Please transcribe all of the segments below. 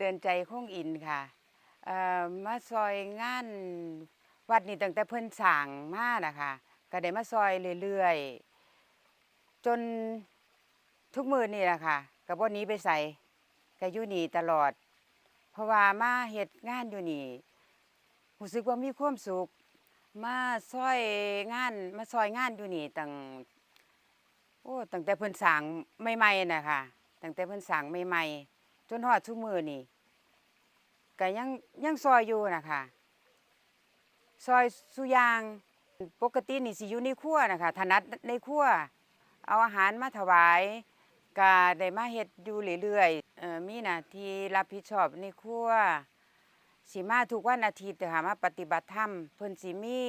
เตือนใจคงอินค่ะมาซอยงานวัดนี่ตั้งแต่เพิ่นสร้างมานะคะก็ได้มาซอยเรื่อยๆ จนทุกมือนี่แหละค่ะก็บ่หนี้ไปใส่ก็อยู่นี่ตลอด เพราะว่ามาเฮ็ดงานอยู่นี่รู้สึกว่ามีความสุข มาซอยงานมาซอยงานอยู่นี่ตั้งโอ้ตั้งแต่เพิ่นสร้างใหม่ๆน่ะค่ะตั้งแต่เพิ่นสร้างใหม่ๆ จนฮอดทุกมือนี่ก็ยังยังซอยอยู่นะคะซอยสุยางปกตินี่สิอยู่ในครัวนะคะถนัดในครัวเอาอาหารมาถวายก็ได้มาเฮ็ดอยู่เรื่อยๆมีหน้าที่รับผิดชอบในครัวสิมาทุกวันอาทิตย์เด้อค่ะมาปฏิบัติธรรมเพิ่นสิมี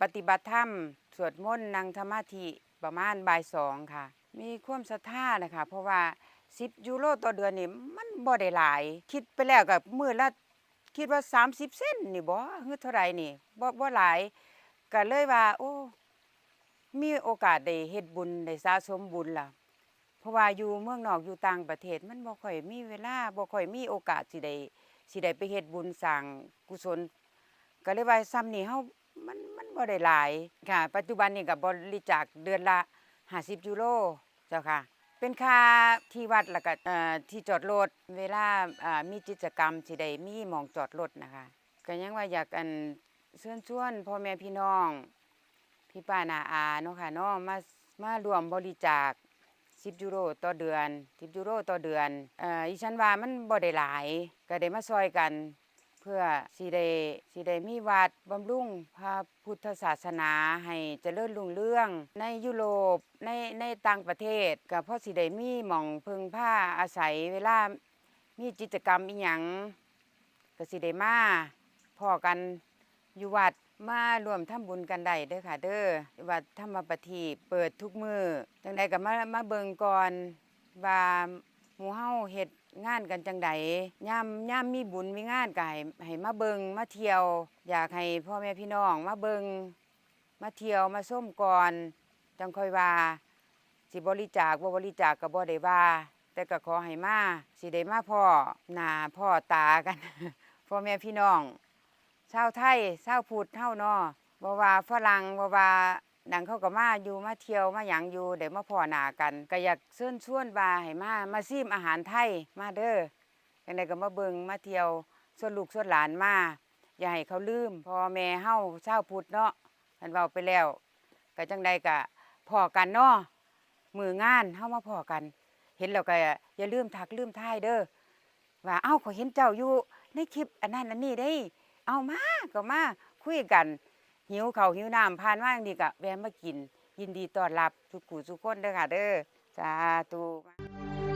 ปฏิบัติธรรมสวดมนต์นั่งสมาธิประมาณบ่ายสองค่ะ มีความศรัทธานะคะเพราะว่า 10ยูโรต่อเดือนนี่มันบ่ได้หลาย คิดไปแล้วก็มื้อละคิดว่า 30 เซนนี่บ่คือเท่าไรนี่บ่บ่หลายก็เลยว่า โอ้มีโอกาสได้เฮ็ดบุญได้สะสมบุญล่ะ เพราะว่าอยู่เมืองนอกอยู่ต่างประเทศ มันบ่ค่อยมีเวลาบ่ค่อยมีโอกาสสิได้สิได้ไปเฮ็ดบุญสร้างกุศล ก็เลยว่าซ้ำนี่เฮามันมันบ่ได้หลายค่ะ ปัจจุบันนี้ก็บริจาคเดือนละ50ยูโรเจ้าค่ะ เป็นค่าที่วัดแล้วก็ที่จอดรถเวลามีกิจกรรมสิได้มีหมองจอดรถนะคะก็ยังว่าอยากอันเชิญชวนพ่อแม่พี่น้อง พี่ป้านาอาเนาะค่ะเนาะมามารวมบริจาค10ยูโรต่อเดือน10ยูโรต่อเดือนเอ่ออีฉันว่ามันบ่ได้หลาย ก็ได้มาซอยกัน พื่อสิได้สิได้มีวัดบำรุงพระพุทธศาสนาให้เจริญรุ่งเรือง ในยุโรปในในต่างประเทศก็เพราะสิได้มีหม่องพึ่งผ้าอาศัยเวลามีกิจกรรมอีหยังก็สิได้มาพ่อกันอยู่วัดมารวมทำบุญกันได้เด้อค่ะ เด้อวัดธรรมปฏิเปิดทุกมือจังใดก็มามาเบิ่งก่อนว่า หมู่เฮาเฮ็ดงานกันจังใดย่ามย่ามมีบุญมีงานก็ให้ให้มาเบิงมาเที่ยว อยากให้พ่อแม่พี่น้องมาเบิงมาเที่ยวมาส้มก่อนจังค่อยว่าสิบริจาคบ่บริจาคก็บ่ได้ว่าแต่ก็ขอให้มาสิได้มาพ่อหน้าพ่อตากันพ่อแม่พี่น้องชาวไทยชาวพุทธเฮาเนาะบ่ว่าฝรั่งบ่ว่า ดังเขาก็มาอยู่มาเที่ยวมาหยังอยู่ได้มาพ่อหนากันก็อยากเชิญชวนว่าให้มามาซิมอาหารไทยมาเด้อจังไดก็มาเบิ่งมาเที่ยวส่วนลูกส่วนหลานมาอย่าให้เขาลืมพ่อแม่เฮาเชาพุทธเนาะท่านเว้าไปแล้วก็จังใดก็พ่อกันเนาะมืองานเฮามาพ่อกัน เห็นแล้วก็อย่าลืมทักลืมทายเด้อว่าเอ้าขอเห็นเจ้าอยู่ในคลิปอันนั้นอันนี้ได้ เอามาก็มาคุยกัน หิวเขาหิวน้ำผ่านมาอย่างดีกะแวะมากิน ยินดีต้อนรับทุกผู้ทุกคนเด้อค่ะเด้อสาธุ